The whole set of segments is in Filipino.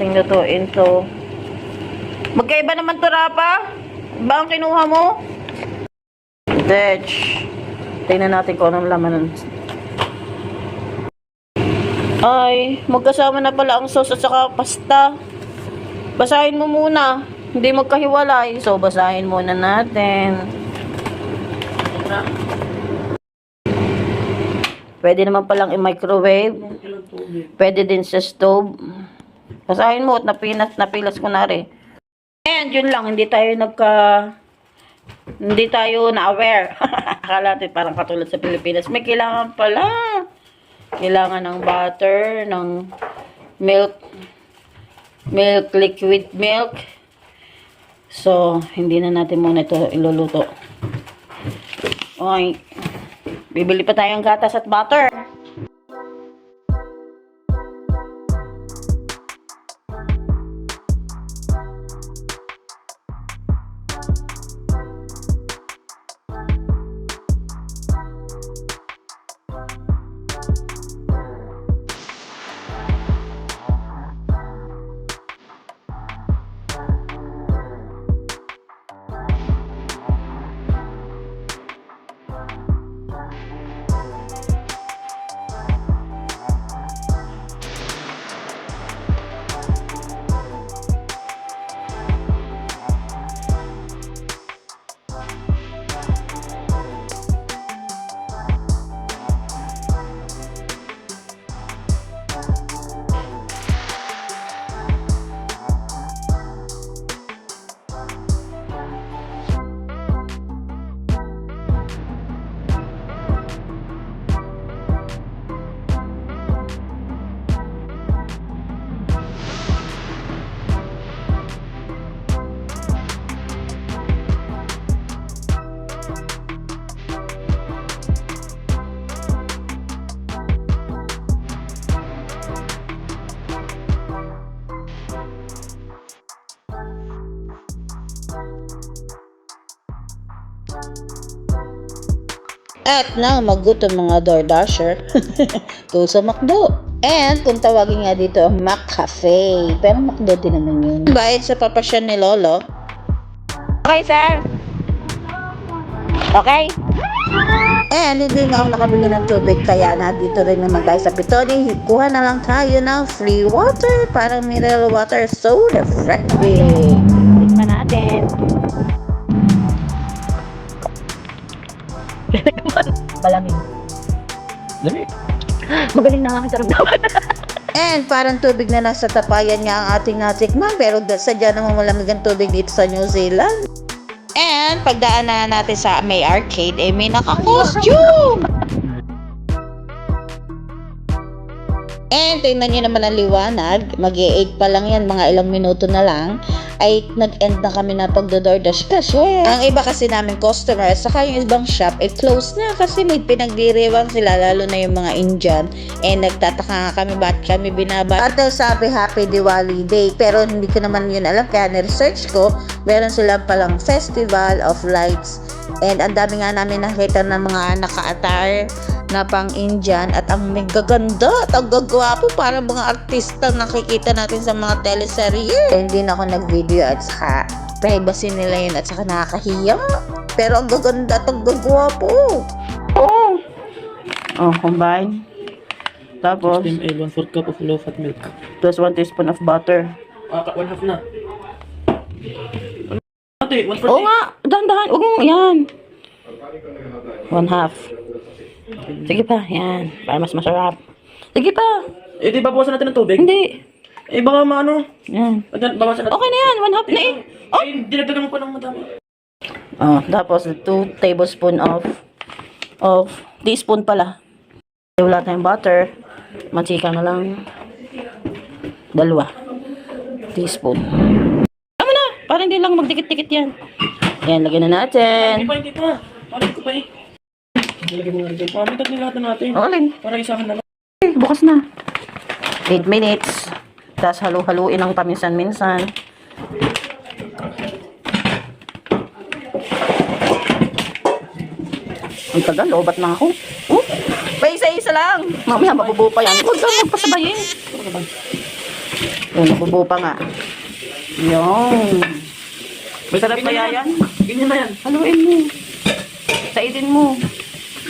nating lutuin to. Magkaiba naman to, Rapa? Ba ang kinuha mo? Dech. Tingnan natin kung anong laman. Ay, magkasama na pala ang sauce at saka pasta. Basahin mo muna. Hindi magkahiwalay. So, basahin muna natin. Pwede naman palang i-microwave. Pwede din sa stove. Basahin mo at napinas, napilas ko na rin. And yun lang, hindi tayo nagka... Hindi tayo na-aware. Akala natin parang katulad sa Pilipinas. May kailangan pala. Kailangan ng butter, ng milk, milk, liquid milk. So, hindi na natin muna ito iluluto. Okay. Bibili pa tayong gatas at butter. At nang magutom mga DoorDasher, go sa McDo. And kung tawagin nga dito, McCafe. Pero McDo din naman yun. Bayad sa papasyan ni Lolo. Okay, sir. Okay? And hindi na ako nakabili ng tubig kaya na dito rin naman tayo sa Pitoni. Kuha na lang tayo ng free water. Parang mineral water. So refreshing. Tikman natin. Malamig. Dali. Magaling na ang karamdaman. And parang tubig na nasa tapayan nga ang ating natikman. Pero sadya naman malamig ang tubig dito sa New Zealand. And pagdaan na natin sa may arcade, eh may naka-costume! And tingnan nyo naman ang liwanag, mag 8 pa lang yan, mga ilang minuto na lang, ay nag-end na kami na pagdodordash kasi. Ang iba kasi namin customer, saka yung ibang shop, eh close na kasi may pinagdiriwang sila, lalo na yung mga Indian, eh nagtataka nga kami ba't kami binaba. At sabi Happy Diwali Day, pero hindi ko naman yun alam, kaya na-research ko, meron silang palang Festival of Lights, and ang dami nga namin nakita ng mga naka-attire, na pang Indian at ang gaganda at ang gagwapo parang mga artista nakikita natin sa mga teleserye. Hindi na ako nag-video at saka privacy nila yun at saka nakakahiya. Pero ang gaganda at ang gagwapo. Oh! Oh, combine. Tapos, A, 1 4 cup of low fat milk. plus 1 teaspoon of butter. Ah, ka- one half na. Ate, 1 Oo nga, dahan-dahan. Huwag mo, yan. One half. Sige pa, yan. Para mas masarap. Sige pa. Eh, di babawasan natin ng tubig? Hindi. Eh, baka maano. Yan. Baga- Bawasan natin. Okay na yan, one half na eh. Oh! Eh, dinagdagan mo pa ng madami. Oh, tapos 2 tablespoon of of teaspoon pala. Wala tayong butter. Mantika na lang. Dalawa. Teaspoon. Tama na! Para hindi lang magdikit-dikit yan. Yan, lagyan na natin. Hindi pa, hindi pa. Parang ko pa eh. Lagyan mo nga rin. Pamitat na lahat na natin. Alin? Para isahan na lang. Eh, bukas na. 8 minutes. Tapos halu-haluin ng paminsan-minsan. Ang tagal, lobat na ako. Oh, pa isa-isa lang. Mamaya mabubuo pa yan. Huwag kang magpasabayin. Oh, nabubo pa nga. Yung. Masarap kaya yan? Ganyan na yan. Haluin mo. Saidin mo.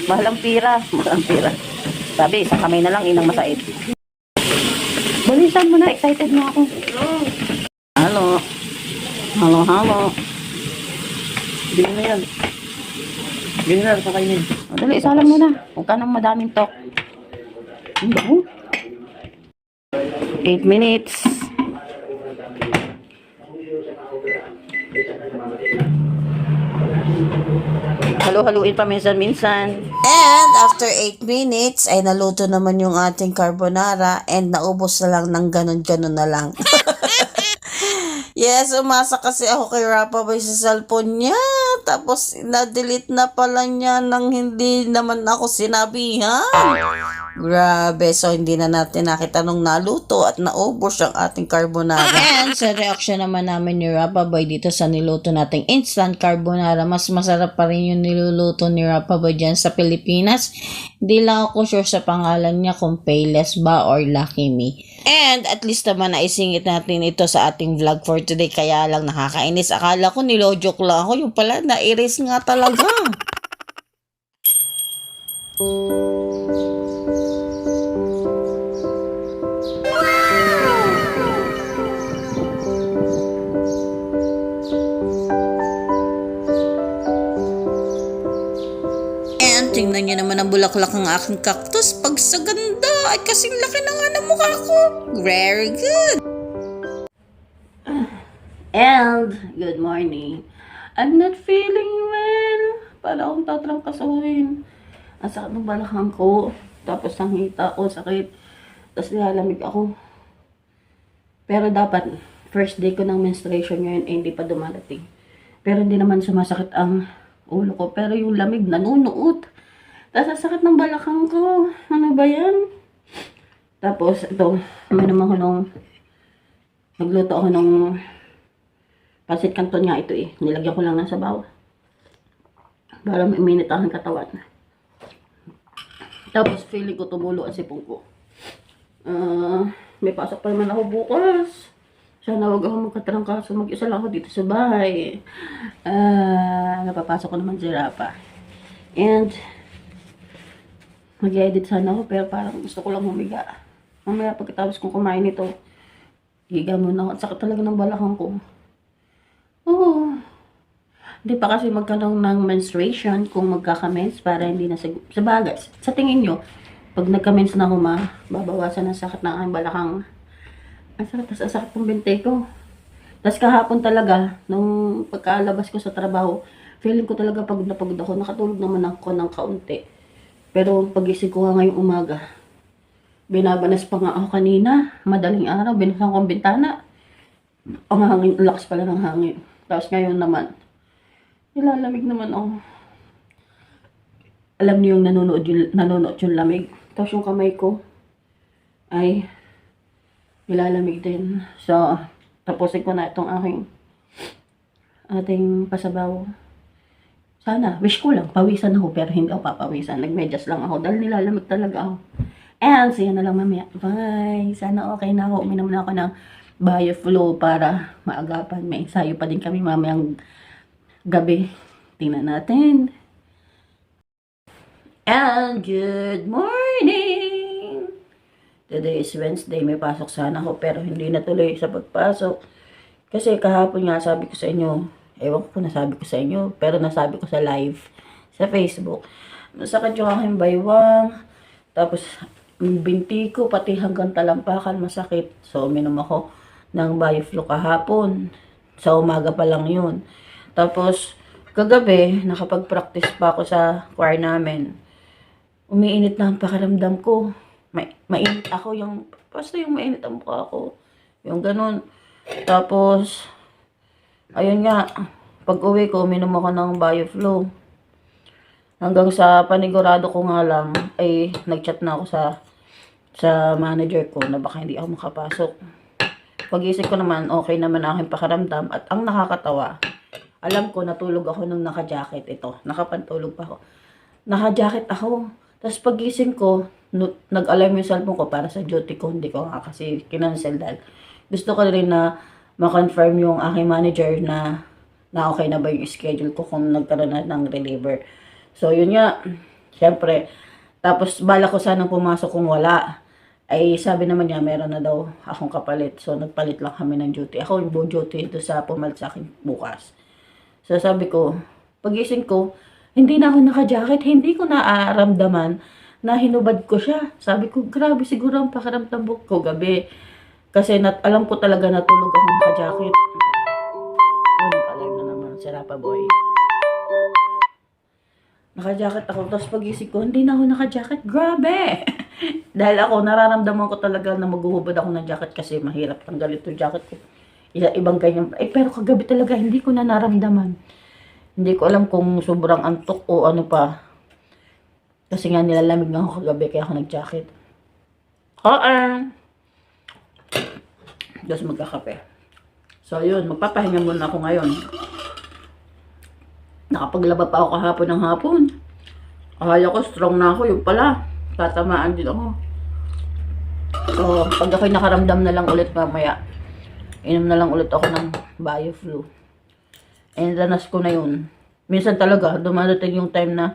Mahal ang pira. Mahal ang pira. Sabi, sa kamay na lang, inang masaid. Balisan mo na. Excited na ako. Halo. Halo, halo. Ganyan na yan. Ganyan na, kakainin. O, dali, isa lang muna. Huwag ka nang madaming talk. Ang bango. 8 minutes. Halo-haluin pa minsan-minsan. And after 8 minutes, ay naluto naman yung ating carbonara and naubos na lang ng ganun-ganun na lang. Yes, umasa kasi ako kay Rapa Boy sa cellphone niya. Tapos, na-delete na pala niya nang hindi naman ako sinabihan. Grabe. So, hindi na natin nakita nung naluto at naubos ang ating carbonara. And sa reaction naman namin ni Rapa Boy dito sa niluto nating instant carbonara, mas masarap pa rin yung niluluto ni Rapa Boy dyan sa Pilipinas. Hindi lang ako sure sa pangalan niya kung Payless ba or Lucky Me. And at least naman naisingit natin ito sa ating vlog for today. Kaya lang nakakainis. Akala ko nilojok lang ako. Yung pala, na-erase nga talaga. bulaklak ng aking cactus. Pag sa ganda, ay kasing laki na nga ng mukha ko. Very good. And, good morning. I'm not feeling well. Para akong tatrangkasuhin. Ang sakit ng balakang ko. Tapos ang hita ko, sakit. Tapos nilalamig ako. Pero dapat, first day ko ng menstruation ngayon, eh, hindi pa dumarating. Pero hindi naman sumasakit ang ulo ko. Pero yung lamig, nanunuot. Tapos ng balakang ko. Ano ba yan? Tapos, ito, may naman ko nung, nagluto ako nung pasit kanton nga ito eh. Nilagyan ko lang ng sabaw. Para may minute ang katawan. Tapos, feeling ko tumulo ang sipong ko. Ah, may pasok pa naman ako bukas. Sana huwag ako magkatrangkaso. Mag-isa lang ako dito sa bahay. Ah, napapasok ko naman si Rapa. And, mag-edit sana ako pero parang gusto ko lang humiga. Mamaya pagkatapos kong kumain ito, higa muna ako. At sakit talaga ng balakang ko. Oo. Hindi pa kasi magkaroon ng menstruation kung magkakamens para hindi na sa, bagay. Sa tingin nyo, pag nagkamens na ako ma, babawasan ang sakit ng aking balakang. Ang sakit, tas ang sakit ng binte ko. Tapos kahapon talaga, nung pagkalabas ko sa trabaho, feeling ko talaga pagod na pagod ako. Nakatulog naman ako ng kaunti. Pero pagising ko nga ngayong umaga, binabanas pa nga ako kanina. Madaling araw, binasan ko ang bintana. Ang hangin, ang lakas pala ng hangin. Tapos ngayon naman, nilalamig naman ako. Alam niyo yung nanonood yung, nanonood yung lamig. Tapos yung kamay ko, ay nilalamig din. So, tapusin ko na itong aking ating pasabaw. Sana, wish ko lang, pawisan ako, pero hindi ako papawisan. Nagmedyas lang ako, dahil nilalamig talaga ako. And, see na lang mamaya. Bye! Sana okay na ako. Uminom na ako ng Bioflow para maagapan. May ensayo pa din kami mamayang gabi. Tingnan natin. And good morning! Today is Wednesday. May pasok sana ako pero hindi natuloy sa pagpasok. Kasi kahapon nga sabi ko sa inyo, ewan ko kung nasabi ko sa inyo, pero nasabi ko sa live sa Facebook. Masakit yung aking baywang. Tapos, binti ko, pati hanggang talampakan masakit. So, uminom ako ng Bioflu kahapon. Sa umaga pa lang yun. Tapos, kagabi, nakapag-practice pa ako sa choir namin. Umiinit na ang pakiramdam ko. May, mainit ako yung, basta yung mainit ang mukha ko. Yung ganun. Tapos, ayun nga, pag uwi ko, uminom ako ng Bioflow. Hanggang sa panigurado ko nga lang, ay nagchat na ako sa sa manager ko na baka hindi ako makapasok. Pag-isip ko naman, okay naman aking pakaramdam. At ang nakakatawa, alam ko natulog ako nung naka-jacket ito. Nakapantulog pa ako. Naka-jacket ako. Tapos pagising ko, nag-alarm yung cellphone ko para sa duty ko. Hindi ko nga kasi kinancel dahil gusto ko rin na ma-confirm yung aking manager na na okay na ba yung schedule ko kung nagkaroon na ng reliever. So, yun nga. Siyempre, tapos bala ko sanang pumasok kung wala. Ay sabi naman niya, meron na daw akong kapalit. So, nagpalit lang kami ng duty. Ako yung buong duty ito sa pumalit sa akin bukas. So, sabi ko, pagising ko, hindi na ako naka-jacket. Hindi ko naaramdaman na hinubad ko siya. Sabi ko, grabe siguro ang pakiramdam ko gabi. Kasi nat alam ko talaga natulog ako naka-jacket. Oh, naka-live na naman si Rapa Boy. Naka-jacket ako. Tapos pagising ko, hindi na ako naka-jacket. Grabe! Dahil ako, nararamdaman ko talaga na maghuhubad ako ng jacket kasi mahirap tanggal ito jacket ko. Isa, ibang ganyan. Eh, pero kagabi talaga, hindi ko na naramdaman. Hindi ko alam kung sobrang antok o ano pa. Kasi nga nilalamig nga ako kagabi kaya ako nag-jacket. Oo. Tapos magkakape. So, yun. Magpapahinga muna ako ngayon. Nakapaglaba pa ako kahapon ng hapon. Akala ko strong na ako. Yung pala. Tatamaan din ako. So, pag ako'y nakaramdam na lang ulit mamaya, inom na lang ulit ako ng bioflu. And danas ko na yun. Minsan talaga, dumadating yung time na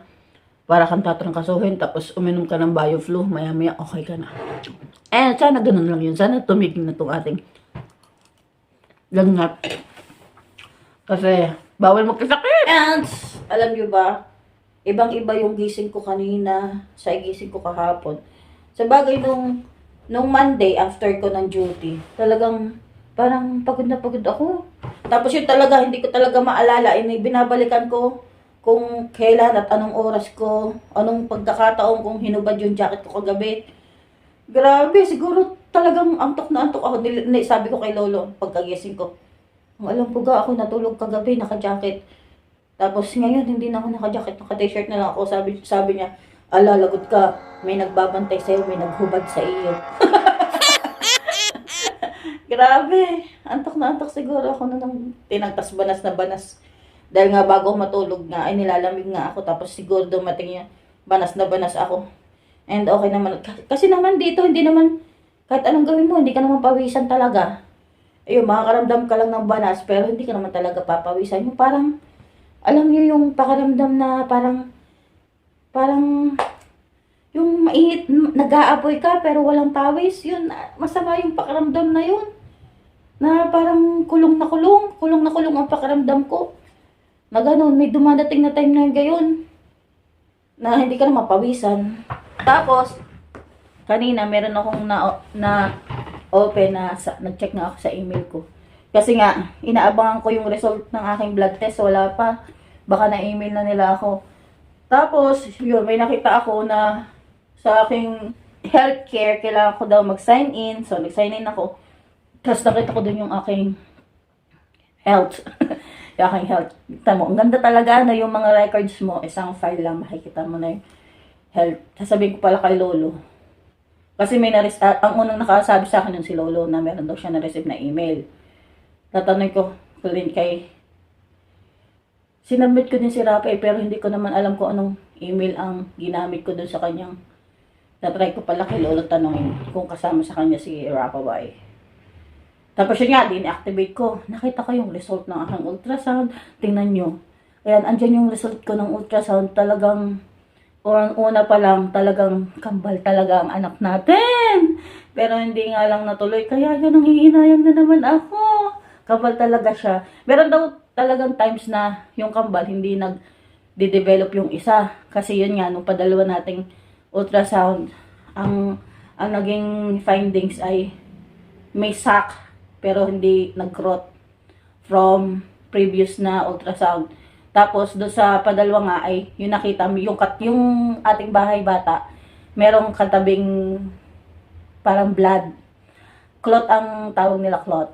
para kang tatrangkasuhin, tapos uminom ka ng bioflu, maya maya okay ka na. Eh, sana ganun lang yun. Sana tumigil na itong ating lagnat. Kasi, bawal magkasakit! And, alam nyo ba, ibang-iba yung gising ko kanina sa gising ko kahapon. Sa bagay nung, nung Monday, after ko ng duty, talagang parang pagod na pagod ako. Tapos yun talaga, hindi ko talaga maalala. Eh, binabalikan ko kung kailan at anong oras ko, anong pagkakataon kung hinubad yung jacket ko kagabi. Grabe, siguro talagang antok na antok ako. Nil- ni- sabi ko kay Lolo, pagkagising ko, "Ang alam ko ga, ako natulog kagabi, naka-jacket. Tapos ngayon, hindi na ako naka-jacket, naka-t-shirt na lang ako. Sabi, sabi niya, alalagot ka, may nagbabantay sa'yo, may naghubad sa iyo. Grabe, antok na antok siguro ako na tinagtas banas na banas. Dahil nga bago matulog nga, ay nilalamig nga ako. Tapos siguro dumating yung banas na banas ako. And okay naman. Kasi naman dito, hindi naman, kahit anong gawin mo, hindi ka naman pawisan talaga. Ayun, makakaramdam ka lang ng banas, pero hindi ka naman talaga papawisan. Yung parang, alam niyo yung pakaramdam na parang, parang, yung mainit, nag-aapoy ka, pero walang pawis, yun, masama yung pakaramdam na yun. Na parang kulong na kulong, kulong na kulong ang pakaramdam ko. Na ganun, may dumadating na time na gayon. Na hindi ka na mapawisan. Tapos, kanina meron akong na, na open na nag-check na ako sa email ko. Kasi nga, inaabangan ko yung result ng aking blood test. Wala pa. Baka na-email na nila ako. Tapos, yun, may nakita ako na sa aking healthcare, kailangan ko daw mag-sign in. So, nag-sign in ako. Tapos nakita ko dun yung aking health. yung aking health. Kita ang ganda talaga na yung mga records mo, isang file lang, makikita mo na yung health. Sasabihin ko pala kay Lolo. Kasi may naris ah, ang unang nakasabi sa akin yung si Lolo na meron daw siya na-receive na email. Tatanong ko ko kay Sinabmit ko din si Rafa eh, pero hindi ko naman alam kung anong email ang ginamit ko dun sa kanyang Natry ko pala kay Lolo tanongin kung kasama sa kanya si Rafa Bay. Tapos yun nga, din-activate ko. Nakita ko yung result ng aking ultrasound. Tingnan nyo. Ayan, andyan yung result ko ng ultrasound. Talagang, orang una pa lang, talagang kambal talaga ang anak natin. Pero hindi nga lang natuloy. Kaya yun, nangihinayang na naman ako. Kambal talaga siya. Meron daw talagang times na yung kambal hindi nag-develop yung isa. Kasi yun nga, nung padalawa nating ultrasound, ang ang naging findings ay may sac pero hindi nag-growth from previous na ultrasound. Tapos do sa padalwa nga ay yung nakita mo yung kat yung ating bahay bata merong katabing parang blood. Clot ang tawag nila clot.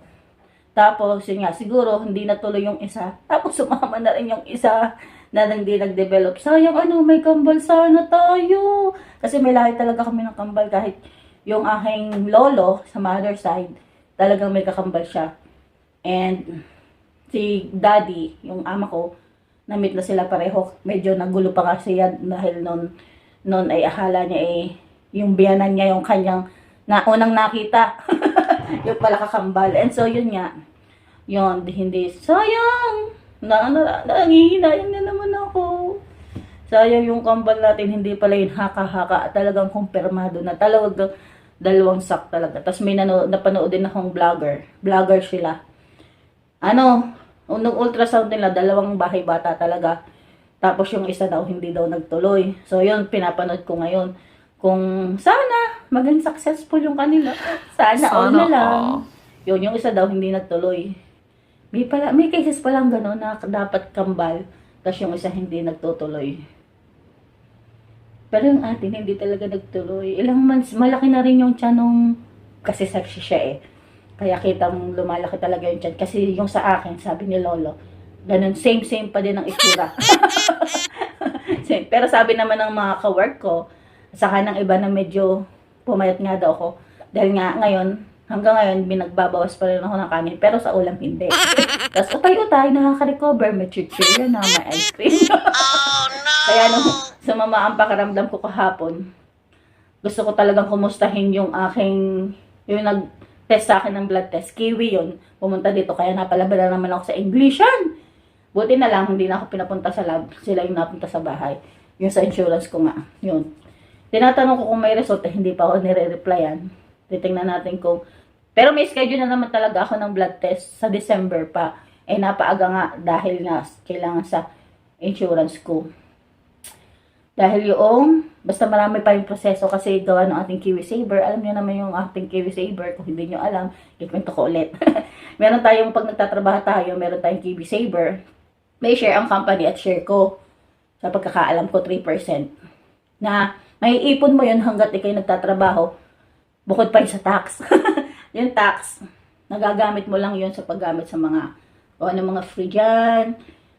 Tapos yun nga siguro hindi natuloy yung isa. Tapos sumama na rin yung isa na hindi nag-develop. Sayang ano, may kambal sana tayo. Kasi may lahi talaga kami ng kambal kahit yung aking lolo sa mother side, talagang may kakambal siya. And si daddy, yung ama ko, na-meet na sila pareho. Medyo nagulo pa kasi yan dahil noon noon ay akala niya eh, yung biyanan niya yung kanyang na unang nakita. yung pala kakambal. And so, yun nga. Yun, di- hindi. Sayang! Na, na, nangihinayang na naman ako. Sayang yung kambal natin, hindi pala yun haka-haka. Talagang kumpirmado na. Talagang dalawang sak talaga. Tapos may nano, napanood din akong vlogger. Vlogger sila. Ano, nung ultrasound nila, dalawang bahay bata talaga. Tapos yung isa daw, hindi daw nagtuloy. So yun, pinapanood ko ngayon. Kung sana, maging successful yung kanila. Sana, all Sana na lang. all. Yun, yung isa daw, hindi nagtuloy. May, pala, may cases pa lang gano'n na dapat kambal. Tapos yung isa hindi nagtutuloy. Pero yung atin, hindi talaga nagtuloy. Ilang months, malaki na rin yung tiyan nung, kasi sexy siya eh. Kaya kitang lumalaki talaga yung tiyan. Kasi yung sa akin, sabi ni Lolo, ganun, same-same pa din ang itsura. Same. Pero sabi naman ng mga ka-work ko, saka ng iba na medyo pumayat nga daw ako. Dahil nga ngayon, hanggang ngayon, binagbabawas pa rin ako ng kanin. Pero sa ulam, hindi. Tapos utay-utay, nakaka-recover. May chichirya na, may ice cream. Kaya nung sumama ang pakiramdam ko kahapon, gusto ko talagang kumustahin yung aking, yung nag-test sa akin ng blood test. Kiwi yun. Pumunta dito, kaya napalabala naman ako sa Englishan. Buti na lang, hindi na ako pinapunta sa lab. Sila yung napunta sa bahay. Yung sa insurance ko nga. Yun. Tinatanong ko kung may result, eh, hindi pa ako nire-replyan. Titingnan natin kung... Pero may schedule na naman talaga ako ng blood test sa December pa. Eh, napaaga nga dahil nga kailangan sa insurance ko. Dahil yung, basta marami pa yung proseso kasi gawa ng ating Kiwi Saver. Alam niyo naman yung ating Kiwi Saver. Kung hindi niyo alam, ikwento ko ulit. meron tayong, pag nagtatrabaho tayo, meron tayong Kiwi Saver. May share ang company at share ko. Sa pagkakaalam ko, 3%. Na, may ipon mo yun hanggat ikay nagtatrabaho. Bukod pa yun sa tax. yung tax, nagagamit mo lang yun sa paggamit sa mga, o ano mga free dyan,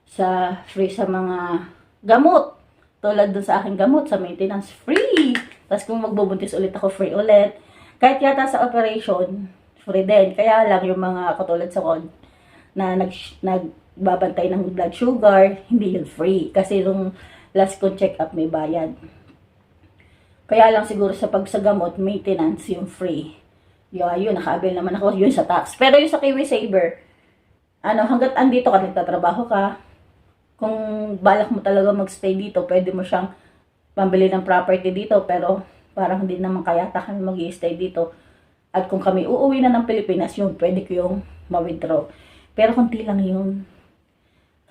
sa free sa mga gamot. Tulad dun sa aking gamot, sa maintenance, free. Tapos kung magbubuntis ulit ako, free ulit. Kahit yata sa operation, free din. Kaya lang yung mga katulad sa kon na nag, nagbabantay ng blood sugar, hindi yun free. Kasi yung last ko check up may bayad. Kaya lang siguro sa pagsagamot, maintenance yung free. Yun, yun, naka-avail naman ako yun sa tax. Pero yung sa Kiwi Saver, ano, hanggat andito ka, nagtatrabaho ka, kung balak mo talaga magstay dito, pwede mo siyang pambili ng property dito, pero parang hindi naman kaya ta kami mag stay dito. At kung kami uuwi na ng Pilipinas, yun, pwede ko yung ma-withdraw. Pero konti lang yun.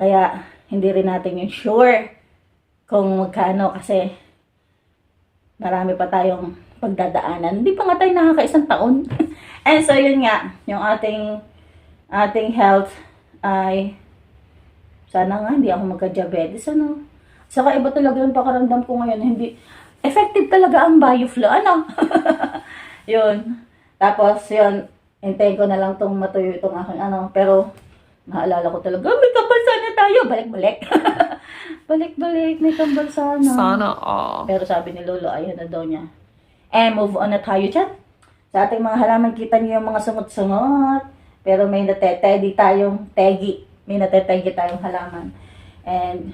Kaya, hindi rin natin yung sure kung magkano kasi marami pa tayong pagdadaanan. Hindi pa nga tayo nakakaisang taon. And so, yun nga, yung ating ating health ay sana nga hindi ako magka-diabetes, ano. Saka iba talaga yung pakaramdam ko ngayon. Hindi, effective talaga ang bioflow, ano. yun. Tapos, yun, hintayin ko na lang tong matuyo itong aking ano. Pero, naalala ko talaga, may kambal sana tayo. Balik-balik. Balik-balik, may kambal sana. Sana all. Pero sabi ni Lolo, ayun na daw niya. Eh, move on na tayo dyan. Sa ating mga halaman, kita niyo yung mga sungot-sungot. Pero may natetedi tayong tegi. May natetegi tayong halaman. And,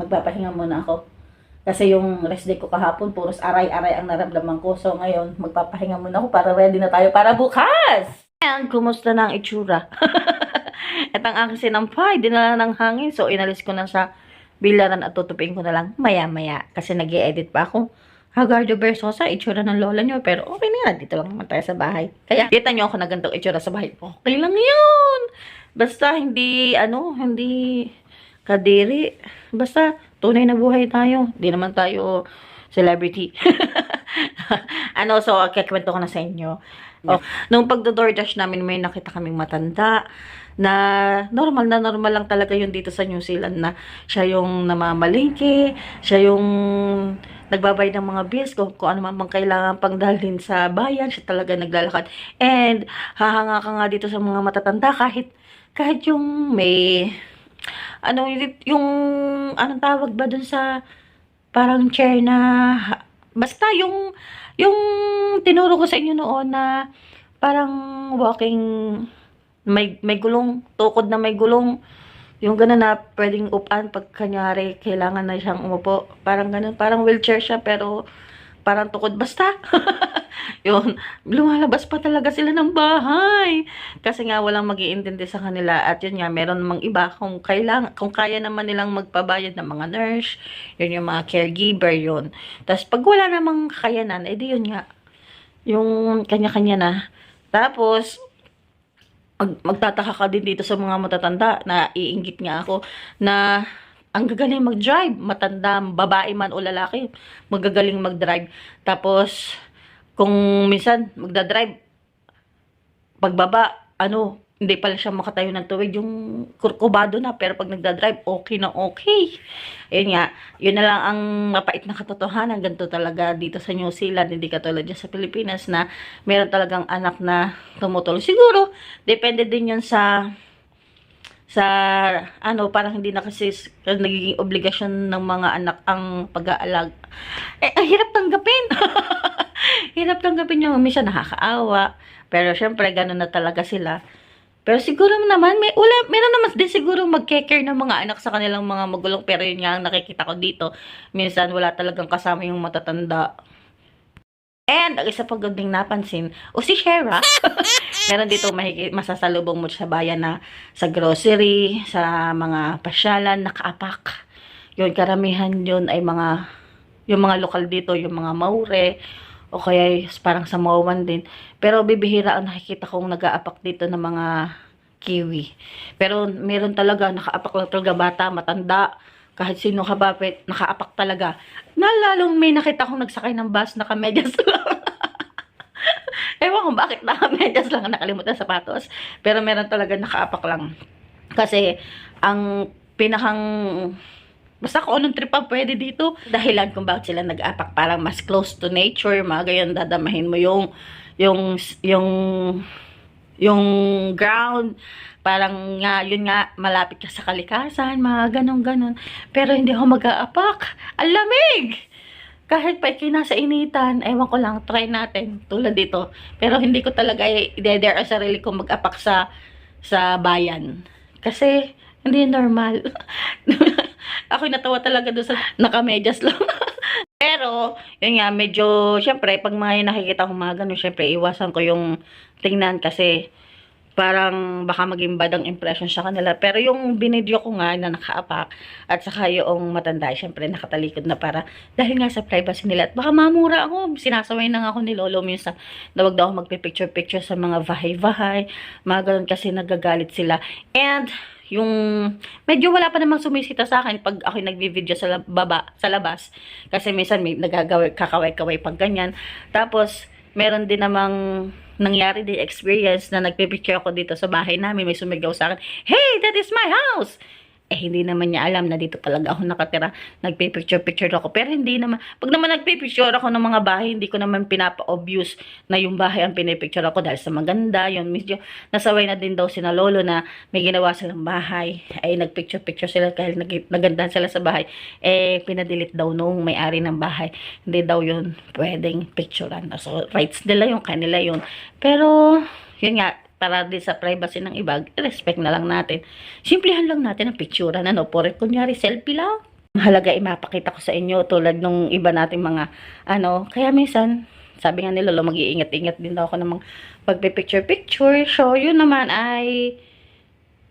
magpapahinga muna ako. Kasi yung rest day ko kahapon, puros aray-aray ang naramdaman ko. So ngayon, magpapahinga muna ako para ready na tayo para bukas! And, kumusta na ang itsura? At ang aking sinampay, dinala ng hangin. So, inalis ko na sa bilaran at tutupin ko na lang maya-maya. Kasi nag edit pa ako. Hagardo Versosa, itsura ng lola nyo. Pero okay na yan, dito lang naman tayo sa bahay. Kaya, kita nyo ako na ganitong itsura sa bahay. Okay lang yun! Basta hindi, ano, hindi kadiri. Basta, tunay na buhay tayo. Hindi naman tayo celebrity. ano, so, kikwento ko na sa inyo. Oh, nung pagdo-DoorDash namin, may nakita kaming matanda na normal na normal lang talaga yun dito sa New Zealand na siya yung namamalingke, siya yung nagbabay ng mga bills, kung, kung ano man bang kailangan pang dalhin sa bayan, siya talaga naglalakad. And hahanga ka nga dito sa mga matatanda kahit kahit yung may ano yung anong tawag ba dun sa parang chair na basta yung yung tinuro ko sa inyo noon na parang walking may may gulong tukod na may gulong. Yung gano'n na pwedeng upan pag kanyari kailangan na siyang umupo. Parang gano'n parang wheelchair siya pero parang tukod. Basta yun, lumalabas pa talaga sila ng bahay. Kasi nga walang mag iintindi sa kanila at yun nga, meron namang iba kung kailang, kung kaya naman nilang magpabayad ng mga nurse, yun yung mga caregiver yun. Tapos pag wala namang kakayanan, edi yun nga, yung kanya-kanya na. Tapos, mag, magtataka ka din dito sa mga matatanda na iinggit nga ako na ang gagaling mag-drive, matanda, babae man o lalaki, magagaling mag-drive. Tapos, kung minsan magda-drive, pagbaba, ano, hindi pala siya makatayo ng tuwid, yung kurkubado na, pero pag nagda-drive, okay na okay. Ayun nga, yun na lang ang mapait na katotohanan, ganito talaga dito sa New Zealand, hindi katulad dyan sa Pilipinas na meron talagang anak na tumutulong. Siguro, depende din yun sa sa ano parang hindi na kasi nagiging obligasyon ng mga anak ang pag-aalag. Eh, ang hirap tanggapin. hirap tanggapin yung minsan nakakaawa. Pero syempre, ganun na talaga sila. Pero siguro naman, may, wala, meron naman din siguro mag-care ng mga anak sa kanilang mga magulong. Pero yun nga ang nakikita ko dito. Minsan, wala talagang kasama yung matatanda. And, ang isa pang ganding napansin, o si Shera, meron dito masasalubong mo sa bayan na sa grocery, sa mga pasyalan, nakaapak. Yun, karamihan yun ay mga, yung mga lokal dito, yung mga maure, o kaya parang sa Mawan din. Pero bibihira ang nakikita kong nag-aapak dito ng mga kiwi. Pero meron talaga, nakaapak lang talaga bata, matanda, kahit sino kabapit, nakaapak talaga. Nalalong may nakita kong nagsakay ng bus, nakamedyas lang. Ewan ko bakit nakamedyas lang, nakalimutan sapatos. Pero meron talaga nakaapak lang. Kasi, ang pinakang Basta kung anong trip pa pwede dito. Dahilan kung bakit sila nag-apak parang mas close to nature, mga ganyan, dadamahin mo yung, yung, yung, yung ground. Parang nga, yun nga, malapit ka sa kalikasan, mga ganon-ganon. Pero hindi ako mag-aapak. Ang lamig! Kahit pa ikinasa initan, ewan ko lang, try natin. Tulad dito. Pero hindi ko talaga i-dare ang sarili ko mag-apak sa, sa bayan. Kasi, hindi normal. ako natawa talaga doon sa nakamedyas lang. Pero, yun nga, medyo, syempre, pag may nakikita ko mga ganun, syempre, iwasan ko yung tingnan kasi parang baka maging bad ang impression sa kanila. Pero yung binidyo ko nga na nakaapak at saka yung matanda, syempre nakatalikod na para dahil nga sa privacy nila. At baka mamura ako, sinasaway na nga ako ni Lolo minsan na wag daw ako magpipicture-picture sa mga vahay-vahay. Mga ganun kasi nagagalit sila. And yung medyo wala pa namang sumisita sa akin pag ako nagvi-video sa baba sa labas. Kasi minsan may nagagaway kakaway-kaway pag ganyan. Tapos meron din namang nangyari din experience na nagpipicture ako dito sa bahay namin. May sumigaw sa akin hey that is my house eh hindi naman niya alam na dito talaga ako nakatira. Nagpipicture-picture ako. Pero hindi naman pag naman nagpipicture ako ng mga bahay hindi ko naman pinapa-obvious na yung bahay ang pinipicture ako dahil sa maganda yun medyo nasaway na din daw sina lolo na may ginawa silang bahay. Ay nagpicture-picture sila kahit nag nagandahan sila sa bahay. Eh pinadelete daw nung may-ari ng bahay. Hindi daw yun pwedeng picturean. So rights nila yung kanila yun. Pero yun nga para din sa privacy ng iba, respect na lang natin. Simplihan lang natin ang picturean, ano, por kunyari selfie lang. Mahalaga imapakita ko sa inyo tulad nung iba nating mga ano, kaya minsan sabi nga ni Lolo, mag-iingat-ingat din daw ako ng mga pagpipicture-picture. So, yun naman ay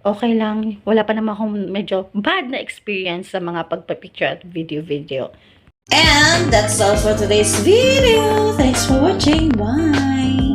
okay lang. Wala pa naman akong medyo bad na experience sa mga pagpipicture at video-video. And that's all for today's video. Thanks for watching. Bye!